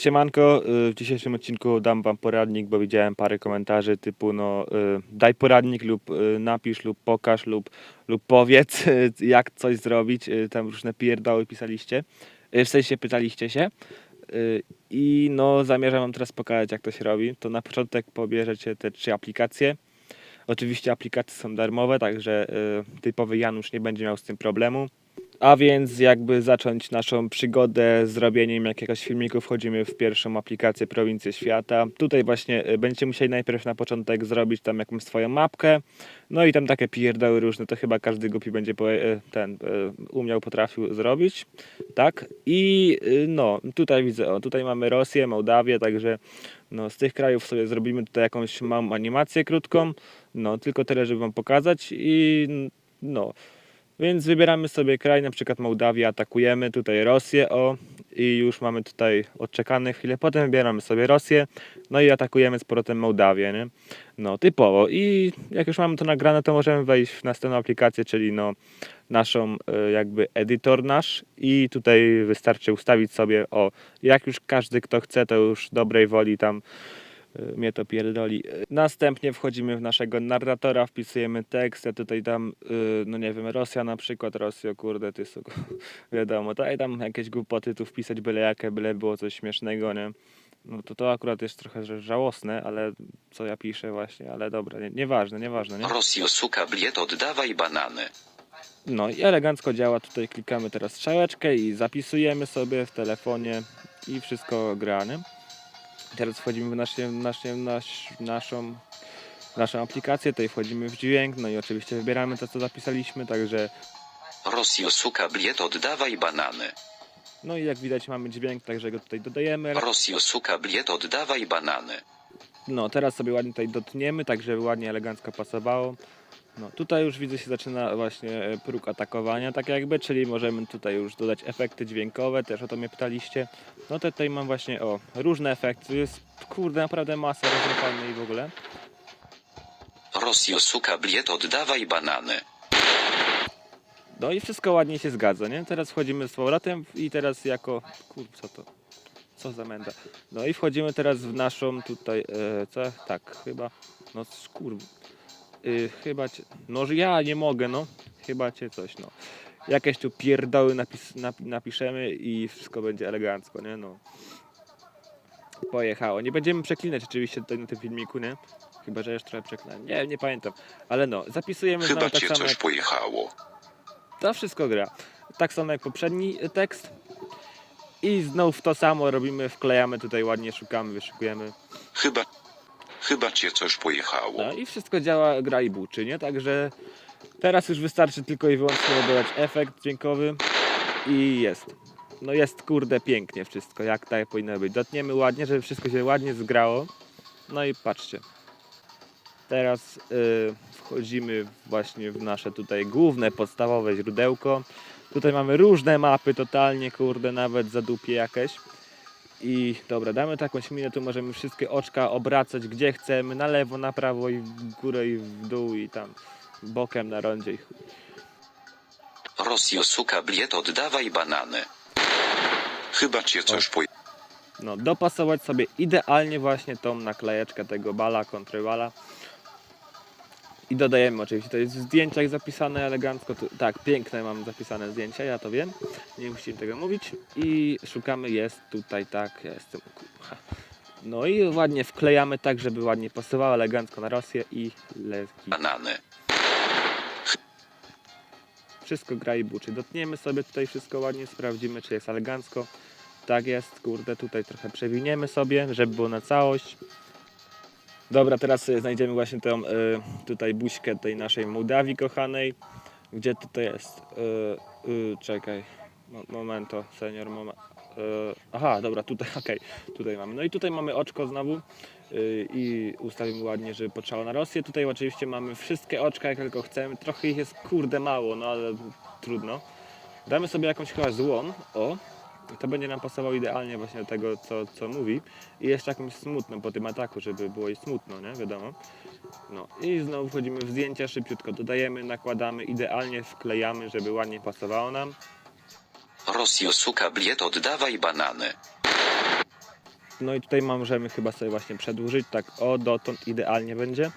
Siemanko, y, w dzisiejszym odcinku dam wam poradnik, bo widziałem parę komentarzy typu no y, daj poradnik lub y, napisz lub pokaż lub, lub powiedz jak coś zrobić, tam różne pierdoły pisaliście, w sensie pytaliście się. I no zamierzam wam teraz pokazać jak to się robi, to na początek pobierzecie te trzy aplikacje, oczywiście aplikacje są darmowe, także typowy Janusz nie będzie miał z tym problemu. A więc jakby zacząć naszą przygodę z robieniem jakiegoś filmiku, wchodzimy w pierwszą aplikację Prowincję Świata. Tutaj właśnie y, będziecie musieli najpierw na początek zrobić tam jakąś swoją mapkę. No i tam takie pierdoły różne, to chyba każdy głupi będzie y, ten y, umiał, potrafił zrobić. Tak? I no, tutaj widzę, o tutaj mamy Rosję, Mołdawię, także no, z tych krajów sobie zrobimy tutaj jakąś małą animację krótką. No, tylko tyle, żeby wam pokazać i no. Więc wybieramy sobie kraj, na przykład Mołdawię, atakujemy tutaj Rosję, o i już mamy tutaj odczekane chwilę. Potem wybieramy sobie Rosję, no i atakujemy z powrotem Mołdawię, nie? No, typowo. I jak już mamy to nagrane, to możemy wejść w następną aplikację, czyli no naszą e, jakby edytor nasz i tutaj wystarczy ustawić sobie, o, jak już każdy kto chce, to już dobrej woli tam mnie to pierdoli. Y, Następnie wchodzimy w naszego narratora, wpisujemy tekst, ja tutaj dam, y, no nie wiem, Rosja na przykład, Rosjo, kurde, ty są, wiadomo, daj tam jakieś głupoty tu wpisać byle jakie, byle było coś śmiesznego, nie? No to to akurat jest trochę żałosne, ale co ja piszę właśnie, ale dobra, nie, nieważne, nieważne, nie? Rosjo suka bliet oddawaj banany. No i elegancko działa, tutaj klikamy teraz strzałeczkę i zapisujemy sobie w telefonie i wszystko gra, nie? Teraz wchodzimy w, nasze, nasze, nasz, naszą, naszą aplikację, tutaj wchodzimy w dźwięk, no i oczywiście wybieramy to, co zapisaliśmy, także Rosjo suka bliet oddawaj banany. no i jak widać mamy dźwięk, także go tutaj dodajemy. Rosjo suka bliet oddawaj banany. No teraz sobie ładnie tutaj dotniemy, tak żeby ładnie elegancko pasowało. No tutaj już widzę się zaczyna właśnie e, próg atakowania, tak jakby, czyli możemy tutaj już dodać efekty dźwiękowe, też o to mnie pytaliście. No to tutaj mam właśnie o różne efekty, jest kurde naprawdę masa różnych fajnych i w ogóle. Rosjo suka bliet oddawaj banany. No i wszystko ładnie się zgadza, nie? Teraz wchodzimy z powrotem i teraz jako... Kur, co to? Co za menda? No i wchodzimy teraz w naszą tutaj... E, co? Tak, chyba... No skur... Y, chyba cię... No ja nie mogę, no. Chyba cię coś, no. Jakieś tu pierdoły napis, nap, napiszemy i wszystko będzie elegancko, nie? No. Pojechało. Nie będziemy przeklinać oczywiście tutaj na tym filmiku, nie? Chyba, że jeszcze trochę przeklinam. Nie, nie pamiętam. Ale no, zapisujemy Chyba znowu tak cię samo coś jak... pojechało. To wszystko gra. Tak samo jak poprzedni tekst. I znów to samo robimy, wklejamy tutaj ładnie, szukamy, wyszukujemy. Chyba... Chyba cię coś pojechało. No i wszystko działa, gra i buczy, nie? Także teraz już wystarczy tylko i wyłącznie dodać efekt dźwiękowy i jest. No jest kurde pięknie wszystko, jak tak powinno być. Dotniemy ładnie, żeby wszystko się ładnie zgrało. No i patrzcie. Teraz y, wchodzimy właśnie w nasze tutaj główne, podstawowe źródełko. Tutaj mamy różne mapy, totalnie kurde, nawet zadupie jakieś. I dobra, damy taką minę, tu możemy wszystkie oczka obracać gdzie chcemy, na lewo, na prawo i w górę i w dół i tam bokiem na rondzie. i chuj. Rosjo suka bliet oddawaj banany. Chyba cię coś pojechało. No, dopasować sobie idealnie właśnie tą naklejeczkę tego bala, kontrybala. I dodajemy oczywiście, to jest w zdjęciach zapisane elegancko, tu, tak, piękne mam zapisane zdjęcia, ja to wiem, nie musicie tego mówić. I szukamy, jest tutaj, tak, ja jestem, kurwa. No i ładnie wklejamy tak, żeby ładnie pasowało elegancko na Rosję i lewki. Banany. Wszystko gra i buczy. Dotniemy sobie tutaj wszystko ładnie, sprawdzimy czy jest elegancko. Tak jest, kurde, tutaj trochę przewiniemy sobie, żeby było na całość. Dobra, teraz sobie znajdziemy właśnie tą y, tutaj buźkę tej naszej Mołdawii kochanej. Gdzie tutaj jest? Y, czekaj, Mo- momento, senior, moment. Aha, dobra, tutaj, okej, tutaj mamy. No i tutaj mamy oczko znowu i ustawimy ładnie, żeby potrzało na Rosję. Tutaj oczywiście mamy wszystkie oczka, jak tylko chcemy. Trochę ich jest kurde mało, no ale trudno. Damy sobie jakąś chyba złą, o. To będzie nam pasował idealnie właśnie do tego, co, co mówi. I jeszcze jakąś smutną po tym ataku, żeby było i smutno, nie? Wiadomo. No i znowu wchodzimy w zdjęcia, szybciutko dodajemy, nakładamy, idealnie wklejamy, żeby ładnie pasowało nam. Rosjo suka bliet oddawaj banany. No i tutaj możemy chyba sobie właśnie przedłużyć, tak o dotąd idealnie będzie.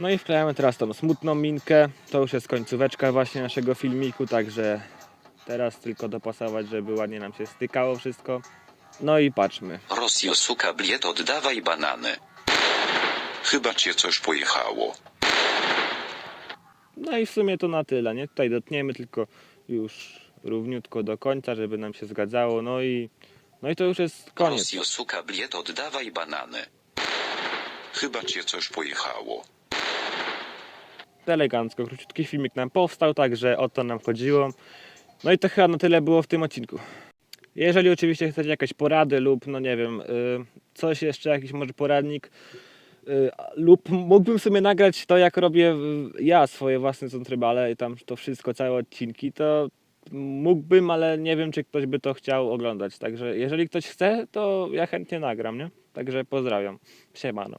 No i wklejamy teraz tą smutną minkę, to już jest końcóweczka właśnie naszego filmiku, także teraz tylko dopasować, żeby ładnie nam się stykało wszystko. No i patrzmy. Rosjo suka bliet oddawaj banany. Chyba cię coś pojechało. No i w sumie to na tyle, nie? Tutaj dotniemy tylko już równiutko do końca, żeby nam się zgadzało, no i no i to już jest koniec. Rosjo suka bliet oddawaj banany. Chyba cię coś pojechało. elegancko, króciutki filmik nam powstał, także o to nam chodziło. No i to chyba na tyle było w tym odcinku. Jeżeli oczywiście chcecie jakieś porady lub, no nie wiem, y, coś jeszcze, jakiś może poradnik, y, lub mógłbym sobie nagrać to, jak robię y, ja swoje własne contrybale i tam to wszystko, całe odcinki, to mógłbym, ale nie wiem, czy ktoś by to chciał oglądać. Także jeżeli ktoś chce, to ja chętnie nagram, nie? Także pozdrawiam. Siemano.